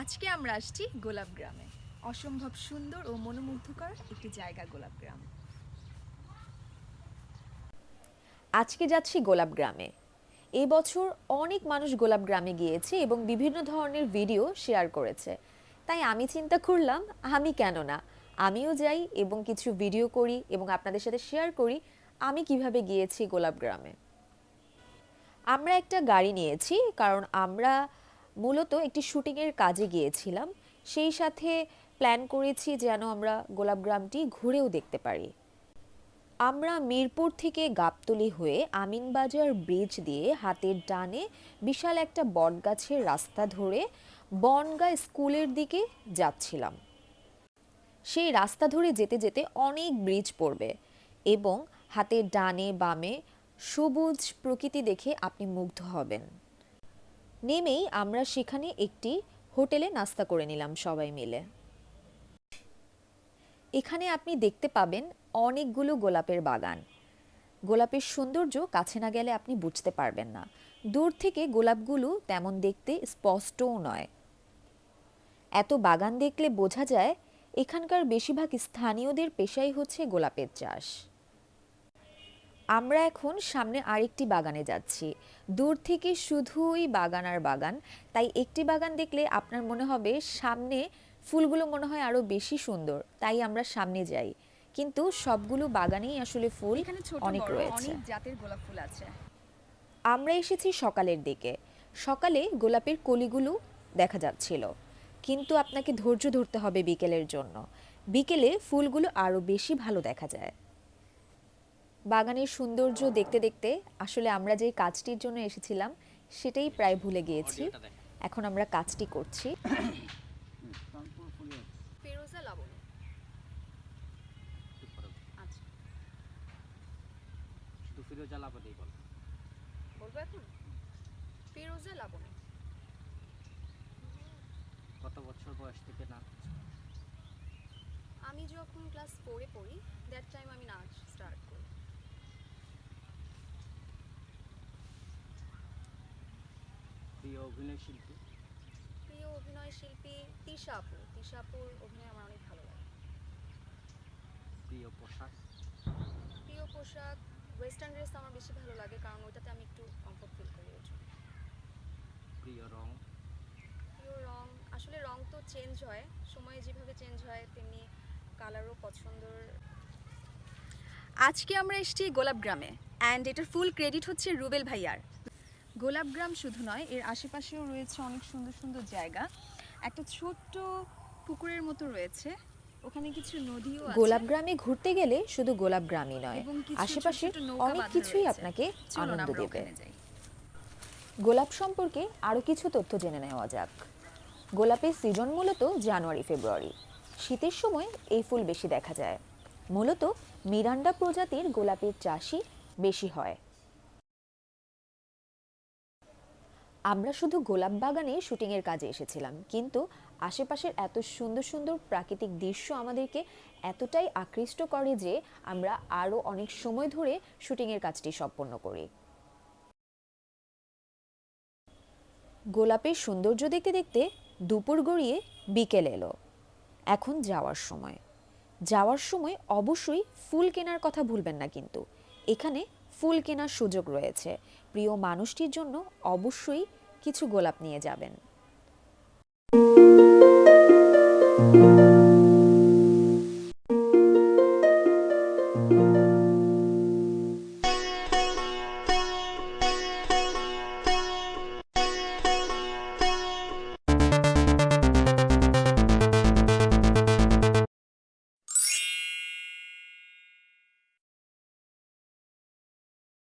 আজকে আমরা আসছি গোলাপ গ্রামে। অসম্ভব সুন্দর ও মনোমুগ্ধকর একটি জায়গা গোলাপ গ্রাম। আজকে যাচ্ছি গোলাপ গ্রামে। এই বছর অনেক মানুষ গোলাপ গ্রামে গিয়েছে এবং বিভিন্ন ধরনের ভিডিও শেয়ার করেছে। তাই আমি চিন্তা করলাম, আমি কেন না? আমিও যাই এবং কিছু ভিডিও করি এবং আপনাদের সাথে শেয়ার করি, আমি কীভাবে গিয়েছি গোলাপ গ্রামে। আমরা একটা গাড়ি নিয়েছি, কারণ আমরা মূলত একটি শুটিংয়ের কাজে গিয়েছিলাম। সেই সাথে প্ল্যান করেছি যেন আমরা গোলাপগ্রামটি ঘুরেও দেখতে পারি। আমরা মিরপুর থেকে গাবতলি হয়ে আমিনবাজার ব্রিজ দিয়ে হাতের ডানে বিশাল একটা বটগাছের রাস্তা ধরে বনগা স্কুলের দিকে যাচ্ছিলাম। সেই রাস্তা ধরে যেতে যেতে অনেক ব্রিজ পড়বে এবং হাতের ডানে বামে সবুজ প্রকৃতি দেখে আপনি মুগ্ধ হবেন। নেমেই আমরা সেখানে একটি হোটেলে নাস্তা করে নিলাম সবাই মিলে। এখানে আপনি দেখতে পাবেন অনেকগুলো গোলাপের বাগান। গোলাপের সৌন্দর্য কাছে না গেলে আপনি বুঝতে পারবেন না। দূর থেকে গোলাপগুলো তেমন দেখতে স্পষ্টও নয়। এত বাগান দেখলে বোঝা যায়, এখানকার বেশিরভাগ স্থানীয়দের পেশাই হচ্ছে গোলাপের চাষ। আমরা এখন সামনে আরেকটি বাগানে যাচ্ছি। দূর থেকে শুধুই বাগান আর বাগান। তাই একটি বাগান দেখলে আপনার মনে হবে সামনে ফুলগুলো মনে হয় আরও বেশি সুন্দর। তাই আমরা সামনে যাই। কিন্তু সবগুলো বাগানেই আসলে ফুল অনেক রয়েছে। জাতের গোলাপ ফুল আছে। আমরা এসেছি সকালের দিকে। সকালে গোলাপের কলিগুলো দেখা যাচ্ছিল। কিন্তু আপনাকে ধৈর্য ধরতে হবে বিকেলের জন্য। বিকেলে ফুলগুলো আরও বেশি ভালো দেখা যায়। বাগানের সৌন্দর্য দেখতে দেখতে আসলে আমরা যে কাজটির জন্য এসেছিলাম সেটাই প্রায় ভুলে গিয়েছি। এখন আমরা কাজটি করছি। ফেরোজা লাবণী আচ্ছা। ফিরোজা লাবণী বল। বলব এখন? ফেরোজা লাবণী কত বছর বয়স থেকে না আমি যখন ক্লাস ফোরে পড়ি দ্যাট টাইম আমি নাচ স্টার্ট করি। প্রিয় অভিনয় শিল্পী? প্রিয় অভিনয় শিল্পী তিশা আপু। তিশা আপুর অভিনয় আমার অনেক ভালো লাগে। প্রিয় পোশাক? প্রিয় পোশাক ওয়েস্টার্ন ড্রেস আমার বেশি ভালো লাগে কারণ ওইটাতে আমি একটু কমফোর্ট ফিল করি ওই জন্য। প্রিয় রং? প্রিয় রং আসলে রং তো চেঞ্জ হয়। সময়ে যেভাবে চেঞ্জ হয় তেমনি কালারও পছন্দর। আজকে আমরা এসেছি গোলাপ গ্রামে অ্যান্ড এটার ফুল ক্রেডিট হচ্ছে রুবেল ভাইয়ার। গোলাপ গ্রাম শুধু নয় এর আশেপাশেও রয়েছে অনেক সুন্দর সুন্দর জায়গা। একটা ছোট্ট পুকুরের মতো রয়েছে। ওখানে কিছু নদীও আছে। গোলাপ গ্রামে ঘুরতে গেলে শুধু গোলাপ গ্রামই নয় আশেপাশে অনেক কিছুই আপনাকে আনন্দ দেবে। গোলাপ সম্পর্কে আরও কিছু তথ্য জেনে নেওয়া যাক। গোলাপের সিজন মূলত জানুয়ারি ফেব্রুয়ারি। শীতের সময় এই ফুল বেশি দেখা যায়। মূলত মিরান্ডা প্রজাতির গোলাপের চাষই বেশি হয়। আমরা শুধু গোলাপ বাগানে শুটিংয়ের কাজে এসেছিলাম, কিন্তু আশেপাশের এত সুন্দর সুন্দর প্রাকৃতিক দৃশ্য আমাদেরকে এতটাই আকৃষ্ট করে যে আমরা আরও অনেক সময় ধরে শুটিংয়ের কাজটি সম্পন্ন করি। গোলাপের সৌন্দর্য দেখতে দেখতে দুপুর গড়িয়ে বিকেল এলো। এখন যাওয়ার সময়। যাওয়ার সময় অবশ্যই ফুল কেনার কথা ভুলবেন না কিন্তু। এখানে ফুল কেনার সুযোগ রয়েছে। প্রিয় মানুষটির জন্য অবশ্যই কিছু গোলাপ নিয়ে যাবেন।